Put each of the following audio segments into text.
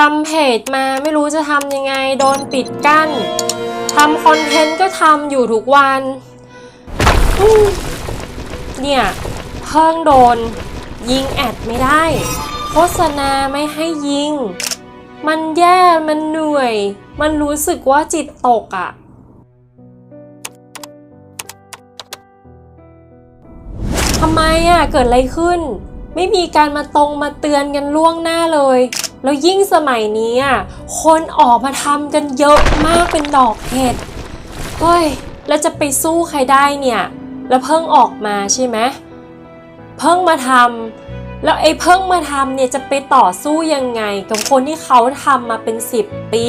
ทำเพจมาไม่รู้จะทำยังไงโดนปิดกั้นทำคอนเทนต์ก็ทำอยู่ทุกวันเนี่ย เพิ่งโดน ยิงแอดไม่ได้ โฆษณาไม่ให้ยิง มันแย่มันเหนื่อย มันรู้สึกว่าจิตตกอะ่ะทำไมอะ่ะ เกิดอะไรขึ้น ไม่มีการมาตรงมาเตือนกันล่วงหน้าเลย แล้วยิ่งสมัยนี้อะคนออกมาทำกันเยอะมากเป็นดอกเห็ดเฮ้ยแล้วจะไปสู้ใครได้เนี่ย แล้วเพิ่งออกมาใช่ไหมเพิ่งมาทำแล้วไอ้เพิ่งมาทำเนี่ยจะไปต่อสู้ยังไง กับคนที่เขาทำมาเป็น 10 ปี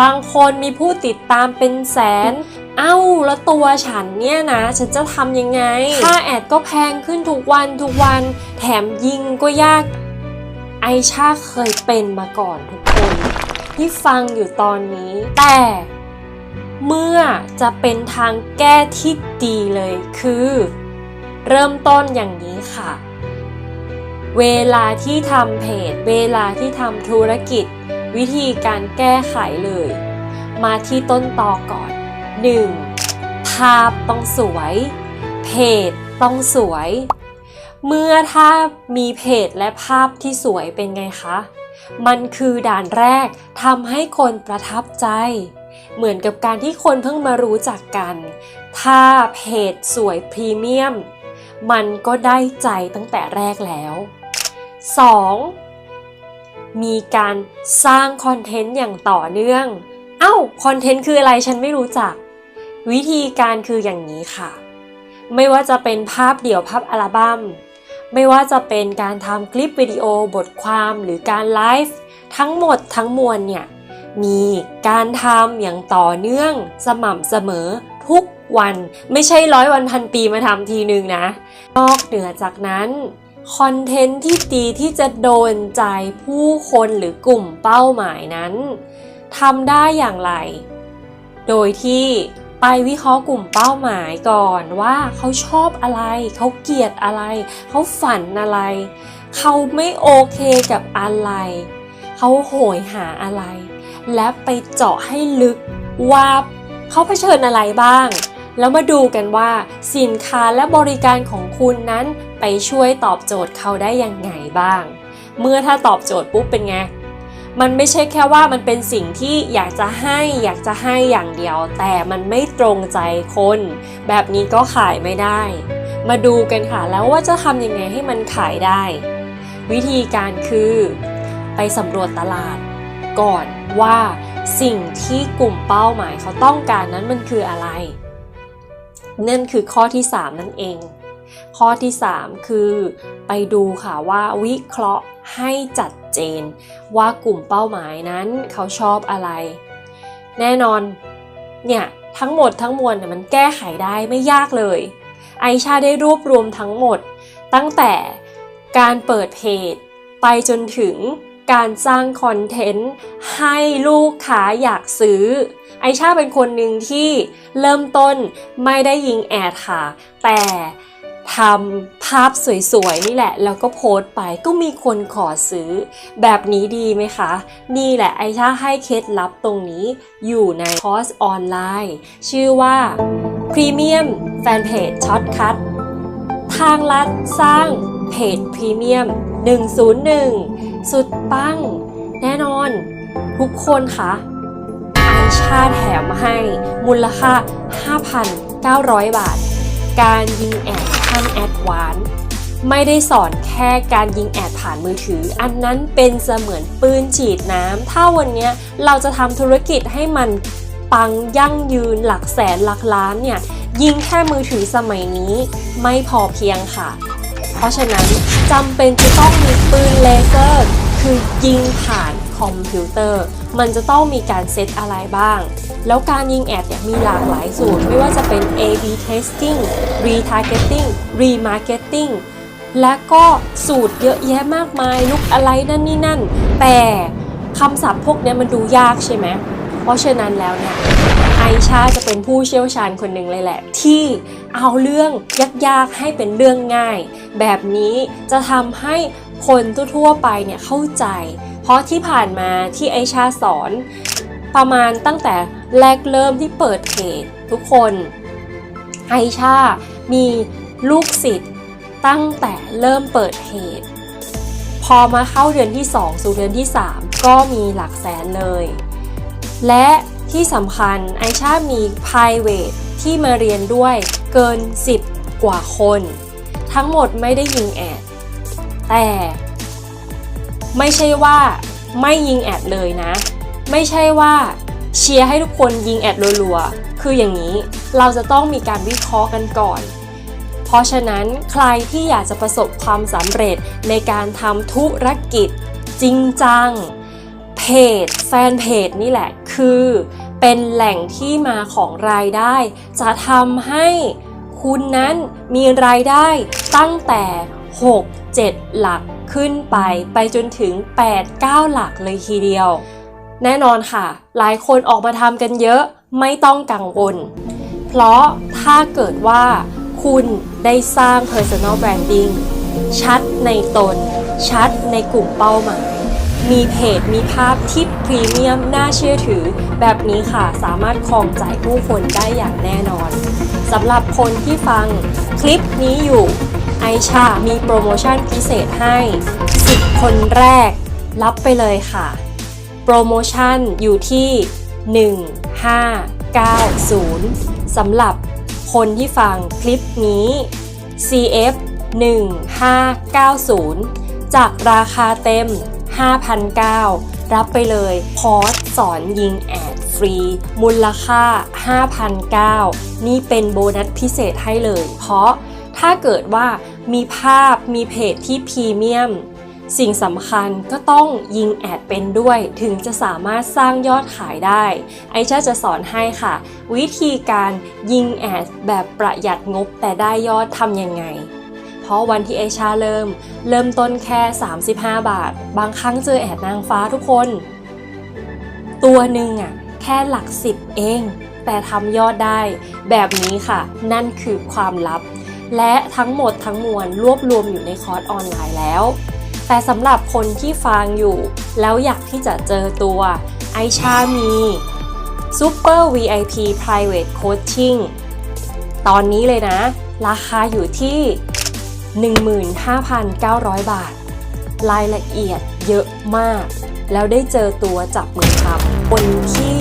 บางคนมีผู้ติดตามเป็นแสน เอ้าแล้วตัวฉันเนี่ยนะ ฉันจะทำยังไง ค่าแอดก็แพงขึ้นทุกวันทุกวัน แถมยิงก็ยาก ไอชาเคยเป็นมาก่อนทุกคน ที่ฟังอยู่ตอนนี้ แต่เมื่อจะเป็นทางแก้ที่ดีเลยคือ เริ่มต้นอย่างนี้ค่ะ เวลาที่ทำเพจ เวลาที่ทำธุรกิจ วิธีการแก้ไขเลย มาที่ต้นตอก่อน 1. ภาพต้องสวย เพจต้องสวย เมื่อถ้ามีเพจและภาพที่สวยเป็นไงคะ มันคือด่านแรกทำให้คนประทับใจ เหมือนกับการที่คนเพิ่งมารู้จักกัน ถ้าเพจสวยพรีเมียม มันก็ได้ใจตั้งแต่แรกแล้ว 2. มีการสร้างคอนเทนต์อย่างต่อเนื่องเอ้า คอนเทนต์คืออะไรฉันไม่รู้จัก วิธีการคืออย่างนี้ค่ะ ไม่ว่าจะเป็นภาพเดี่ยวภาพอัลบัม้ม ไม่ว่าจะเป็นการทำคลิปวิดีโอบทความหรือการไลฟ์ทั้งหมดทั้งมวลเนี่ย มีการทำอย่างต่อเนื่องสม่ำเสมอทุกวันไม่ใช่ร้อยวันพันปีมาทำทีนึงนะ นอกเหนือจากนั้นคอนเทนต์ที่ดีที่จะโดนใจผู้คนหรือกลุ่มเป้าหมายนั้นทำได้อย่างไร โดยที่ ไปวิเคราะห์กลุ่มเป้าหมายก่อนว่าเขาชอบอะไร เขาเกลียดอะไร เขาฝันอะไร เขาไม่โอเคกับอะไร เขาโหยหาอะไร และไปเจาะให้ลึกว่าเขาเผชิญอะไรบ้างแล้วมาดูกันว่าสินค้าและบริการของคุณนั้นไปช่วยตอบโจทย์เขาได้ยังไงบ้าง เมื่อถ้าตอบโจทย์ปุ๊บเป็นไง มันไม่ใช่แค่ว่ามันเป็นสิ่งที่อยากจะให้อยากจะให้อย่างเดียว แต่มันไม่ตรงใจคน แบบนี้ก็ขายไม่ได้ มาดูกันค่ะแล้วว่าจะทำยังไงให้มันขายได้ วิธีการคือ ไปสำรวจตลาด ก่อนว่าสิ่งที่กลุ่มเป้าหมายเขาต้องการนั้นมันคืออะไร นั่นคือข้อที่ 3 นั่นเอง ข้อที่ 3 คือ ไปดูค่ะว่าวิเคราะห์ให้จัด เจน ว่ากลุ่มเป้าหมายนั้นเขาชอบอะไร แน่นอน เนี่ยทั้งหมดทั้งมวลเนี่ยมันแก้ไขได้ไม่ยากเลย ไอชาได้รวบรวมทั้งหมด ตั้งแต่การเปิดเพจ ไปจนถึงการสร้างคอนเทนต์ให้ลูกค้าอยากซื้อ ไอชาเป็นคนหนึ่งที่เริ่มต้นไม่ได้ยิงแอดค่ะ แต่ ทำภาพสวยๆ นี่แหละ แล้วก็โพสต์ไปก็มีคนขอซื้อ แบบนี้ดีไหมคะ นี่แหละไอชาให้เคล็ดลับตรงนี้อยู่ในคอร์สออนไลน์ ชื่อว่า Premium Fanpage Shortcut ทางลัดสร้างเพจพรีเมียม 101 สุดปัง แน่นอน ทุกคนคะไอชาแถมให้ มูลค่า 5,900 บาท การยิงแอด ขั้นแอดวานไม่ได้สอนแค่การยิงแอดผ่านมือถือ อันนั้นเป็นเสมือนปืนฉีดน้ำถ้าวันนี้เราจะทำธุรกิจให้มันปังยั่งยืนหลักแสนหลักล้านเนี่ยยิงแค่มือถือสมัยนี้ไม่พอเพียงค่ะ เพราะฉะนั้นจำเป็นจะต้องมีปืนเลเซอร์ คือยิงผ่าน อมพิวเตอร์ มันจะต้องมีการเซตอะไรบ้าง แล้วการยิงแอดเนี่ยมีหลากหลายสูตร ไม่ว่าจะเป็น A/B testing retargeting remarketing และก็สูตรเยอะแยะมากมายลุกอะไรนั่นนี่นั่น แต่คำศัพท์พวกนี้มันดูยากใช่ไหม เพราะฉะนั้นแล้วเนี่ยไอชาจะเป็นผู้เชี่ยวชาญคนหนึ่งเลยแหละ ที่เอาเรื่องยากๆให้เป็นเรื่องง่าย แบบนี้จะทำให้คนทั่วๆไปเนี่ยเข้าใจ เพราะที่ผ่านมาที่ไอชาสอน ประมาณตั้งแต่แรกเริ่มที่เปิดเพจทุกคนไอชา มีลูกศิษย์ตั้งแต่เริ่มเปิดเพจพอมาเข้าเดือนที่ 2 สู่เดือนที่ 3 ก็มีหลักแสนเลย และที่สำคัญไอชา มี private ที่มาเรียนด้วยเกิน 10 กว่าคน ทั้งหมดไม่ได้ยิงแอด แต่ ไม่ใช่ว่าไม่ยิงแอดเลยนะ ไม่ใช่ว่าเชียร์ให้ทุกคนยิงแอดรัวๆ คืออย่างนี้เราจะต้องมีการวิเคราะห์กันก่อน เพราะฉะนั้นใครที่อยากจะประสบความสำเร็จในการทำธุรกิจจริงจัง เพจ แฟนเพจนี่แหละคือเป็นแหล่งที่มาของรายได้ จะทำให้คุณนั้นมีรายได้ตั้งแต่ 6 7 หลัก ขึ้นไปไปจนถึง 8 9 หลักเลยทีเดียว แน่นอนค่ะ หลายคนออกมาทำกันเยอะไม่ต้องกังวล เพราะถ้าเกิดว่าคุณได้สร้าง personal branding ชัดในตน ชัดในกลุ่มเป้าหมาย มีเพจมีภาพที่พรีเมียมน่าเชื่อถือ แบบนี้ค่ะสามารถครองใจผู้คนได้อย่างแน่นอนสำหรับคนที่ฟังคลิปนี้อยู่ ไอชา มีโปรโมชั่นพิเศษให้ 10 คนแรก รับไปเลยค่ะ โปรโมชั่นอยู่ที่ 1590สำหรับคนที่ฟังคลิปนี้ CF 1590 จากราคาเต็ม5,900รับไปเลยคอร์สสอนยิงแอดฟรี มูลค่า5,900นี่เป็นโบนัสพิเศษให้เลย เพราะถ้าเกิดว่า มีภาพมีเพจที่พรีเมียม สิ่งสำคัญก็ต้องยิงแอดเป็นด้วย ถึงจะสามารถสร้างยอดขายได้ ไอชาจะสอนให้ค่ะ วิธีการยิงแอดแบบประหยัดงบแต่ได้ยอดทำยังไงเพราะวันที่ไอชาเริ่ม เริ่มต้นแค่ 35 บาท บางครั้งเจอแอดนางฟ้าทุกคน ตัวหนึ่งอะแค่หลักสิบเอง แต่ทำยอดได้ แบบนี้ค่ะ นั่นคือความลับ และทั้งหมดทั้งมวลรวบรวมอยู่ในคอร์สออนไลน์แล้ว แต่สำหรับคนที่ฟังอยู่ แล้วอยากที่จะเจอตัวไอชามี Super VIP Private Coaching ตอนนี้เลยนะ ราคาอยู่ที่ 15,900 บาท รายละเอียดเยอะมาก แล้วได้เจอตัวจับมือทำคนที่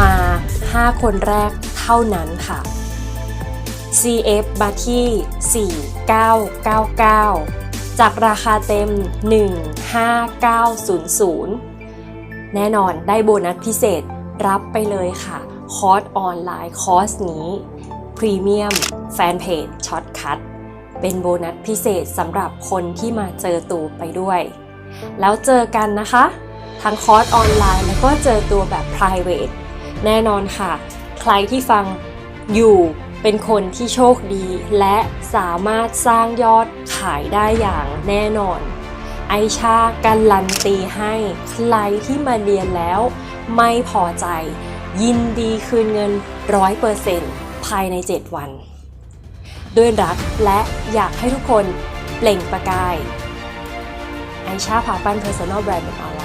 มา 5 คนแรกเท่านั้นค่ะ CF มาที่ 4999 จากราคาเต็ม 15900 แน่นอนได้โบนัสพิเศษรับไปเลยค่ะ คอร์สออนไลน์คอร์สนี้พรีเมียมแฟนเพจช็อตคัทเป็นโบนัสพิเศษสำหรับคนที่มาเจอตัวไปด้วย แล้วเจอกันนะคะ ทั้งคอร์สออนไลน์แล้วก็เจอตัวแบบ private แน่นอนค่ะ ใครที่ฟังอยู่ เป็นคนที่โชคดี และสามารถสร้างยอดขายได้อย่างแน่นอน ไอชาการันตีให้ใครที่มาเรียนแล้ว ไม่พอใจ ยินดีคืนเงิน 100%ภายใน 7 วัน ด้วยรักและอยากให้ทุกคนเปล่งประกายไอชาพาปั้น Personal Brand เป็นออนไล